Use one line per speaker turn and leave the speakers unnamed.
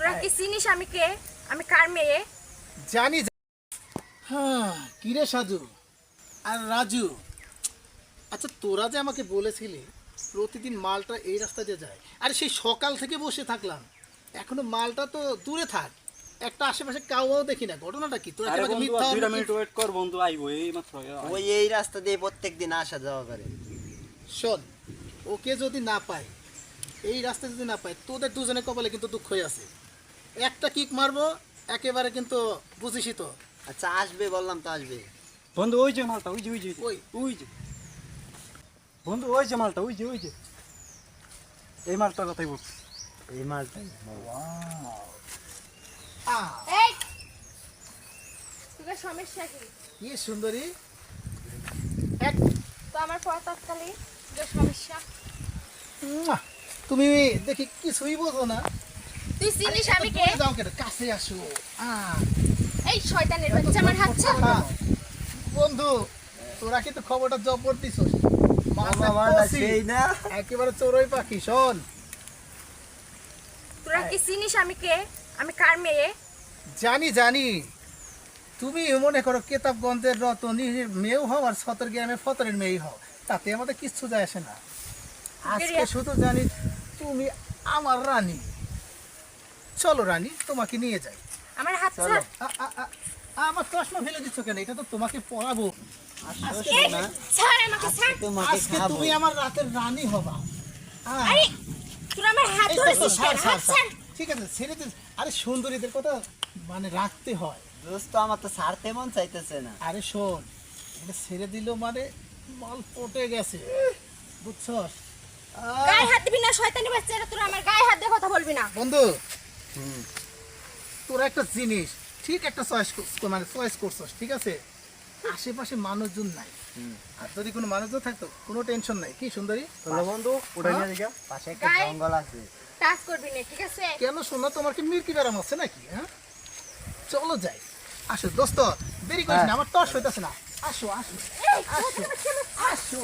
তোরা কি চিনিস আমি কে? আমি কার মেয়ে?
জানি হ্যাঁ কিরে সাজু? আর রাজু? আচ্ছা তোরা যে আমাকে বলেছিলি প্রতিদিন মালটা এই রাস্তা দিয়ে যায়। আরে সেই সকাল থেকে বসে থাকলাম। এখনও মালটা তো দূরে থাক। একটা আশেপাশে কাউও দেখি না। ঘটনাটা কি? তোরা আমাকে মিথ্যা
দুইটা মিনিট ওয়েট কর বন্ধু আইবো এই মাত্র
ওই এই রাস্তা দিয়ে প্রত্যেক দিন আসা যাওয়া করে।
শোন ওকে যদি না পায় এই রাস্তা যদি না পায় তোদের দুজনে কপালে কিন্তু দুঃখ হয়ে আছে। একটা কিক মারবো একেবারে কিন্তু বুঝিসই তো।
আচ্ছা আসবে বললাম তো আসবে।
বন্ধু ওই যে মালটা ওই যে ওই যে
ওই।
ওই যে। বন্ধু ওই যে মালটা ওই যে ওই যে। এই মালটার কথাই বলছি।
এই মালটাই?
সমস্যা কি?
কি সুন্দরী। এক।
তো আমার পরতৎকালে তোদের সমস্যা!
তুমি দেখি কিছুই বোঝো না।
তুই চিনিস আমি কে?
দূরে যাও কাছে আসো।
এই শয়তানের বাচ্চা আমার হাত ছাড়।
বন্ধু তোরা কিন্তু খবরটা জবর দিছস মাথা
মালটা
কষি।
সেই না।
একেবারে চোরই পাখি শোন।
তোরা কি চিনিস আমি কে? আমি কার মেয়ে?
জানি জানি। তুমি মনে করো কেতাবগঞ্জের রতনীর মেয়েও হও আর সতর গ্রামের ফতরের মেয়ে হও। তাতে আমাদের কিচ্ছু যায় আসে না। আজকে শুধু জানি তুমি আমার রানী। চলো রানী তোমাকে নিয়ে যাই।
আমার হাত
চলো।
ছাড়।
আ- আ- আ- আমার চশমা ফেলে দিচ্ছ কেন? এটা তো তোমাকে পড়াবো আজকে
ছাড় আমাকে ছাড়।
তোমাকে
আজকে তুমি আমার রাতের রানী হবা।
আরে তোরা আমার হাত ধরেছিস
ছাড়,
কেন?
ছাড়,
হাত
ছাড়।
ছাড়।
ঠিক আছে ছেড়ে দিস আরে সুন্দরীদের কথা মানে রাখতে হয়।
দোস্ত আমার তো ছাড়তে মন চাইতেছে না।
আরে শোন এটা ছেড়ে দিল মানে মাল পটে গেছে। বুঝছস?
গায়ে হাত দিবি না শয়তানি বাচ্চারা তোরা আমার গায়ে হাত দিয়ে কথা বলবি না।
বন্ধু তোরা একটা জিনিস ঠিক একটা চয়েস মানে চয়েস করছস ঠিক আছে? আশেপাশে মানুষজন নাই। আর যদি কোনো মানুষজন থাকতো কোনো টেনশন নাই। কি সুন্দরী?
চলো বন্ধু ওটা নিয়ে দিকে
পাশে একটা জঙ্গল আছে।
টাচ করবি না ঠিক আছে?
কেন শোনো তোমার কি মির্কি ব্যারাম আছে নাকি হ্যাঁ? চলো যাই। আসো দোস্ত দেরি করিস না আমার টস হইতেছে না। আসো আসো আসো আসো।